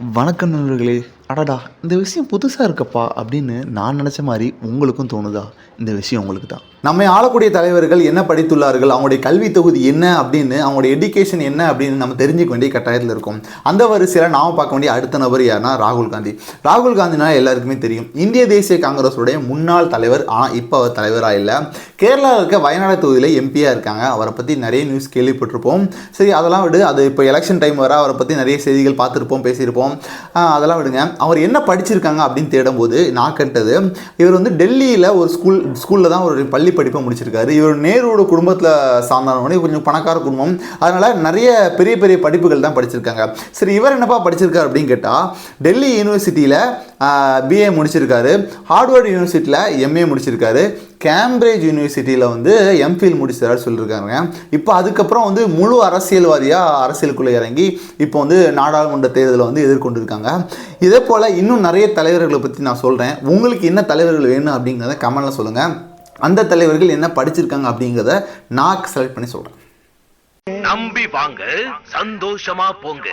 வணக்கம் நண்பர்களே. அடடா இந்த விஷயம் புதுசாக இருக்கப்பா அப்படின்னு நான் நினச்ச மாதிரி உங்களுக்கும் தோணுதா? இந்த விஷயம் உங்களுக்கு தான் நம்மை ஆளக்கூடிய தலைவர்கள் என்ன படித்துள்ளார்கள்? அவங்களுடைய கல்வி தொகுதி என்ன அப்படின்னு அவங்களுடைய எஜுகேஷன் என்ன அப்படின்னு நம்ம தெரிஞ்சுக்க வேண்டிய கட்டாயத்தில் இருக்கும். அந்த வரிசையில் நாம பார்க்க வேண்டிய அடுத்த நபர் யாருன்னா ராகுல் காந்தி. ராகுல் காந்தினா எல்லாருக்குமே தெரியும். இந்திய தேசிய காங்கிரஸுடைய முன்னாள் தலைவர் ஆனால் இப்போ அவர் தலைவராக இல்லை. கேரளாவில் இருக்க வயநாடு தொகுதியில் எம்பியாக இருக்காங்க. அவரை பற்றி நிறைய நியூஸ் கேள்விப்பட்டிருப்போம். சரி அதெல்லாம் விடு. அது இப்போ எலெக்ஷன் டைம் வர அவரை பற்றி நிறைய செய்திகள் பார்த்துருப்போம் பேசியிருப்போம். அதெல்லாம் விடுங்க. அவர் என்ன படிச்சிருக்காங்க அப்படின்னு தேடும்போது நான் கண்டது இவர் வந்து டெல்லியில் ஒரு ஸ்கூல் ஸ்கூலில் தான் ஒரு பள்ளி படிப்பை முடிச்சிருக்காரு. இவர் நேருவோட குடும்பத்தில் சார்ந்தவனே. கொஞ்சம் பணக்கார குடும்பம். அதனால் நிறைய பெரிய பெரிய படிப்புகள் தான் படிச்சிருக்காங்க. சரி இவர் என்னப்பா படிச்சிருக்காரு அப்படின்னு கேட்டால் டெல்லி யூனிவர்சிட்டியில் பிஏ முடிச்சிருக்காரு. ஹார்ட்வர்டு யூனிவர்சிட்டியில் எம்ஏ முடிச்சிருக்காரு. கேம்பிரிட்ஜ் யூனிவர்சிட்டியில் வந்து எம்ஃபில் முடிச்சதாரு சொல்லியிருக்காங்க இப்போ அதுக்கப்புறம் வந்து முழு அரசியல்வாதியாக அரசியலுக்குள்ளே இறங்கி இப்போ வந்து நாடாளுமன்ற தேர்தலை வந்து எதிர்கொண்டிருக்காங்க. இதே போல் இன்னும் நிறைய தலைவர்களை பற்றி நான் சொல்கிறேன் உங்களுக்கு என்ன தலைவர்கள் வேணும் அப்படிங்கிறத கமெண்டில் சொல்லுங்கள் அந்த தலைவர்கள் என்ன படிச்சிருக்காங்க அப்படிங்கிறத நான் செலக்ட் பண்ணி சொல்கிறேன் நம்பி வாங்க சந்தோஷமா போங்க.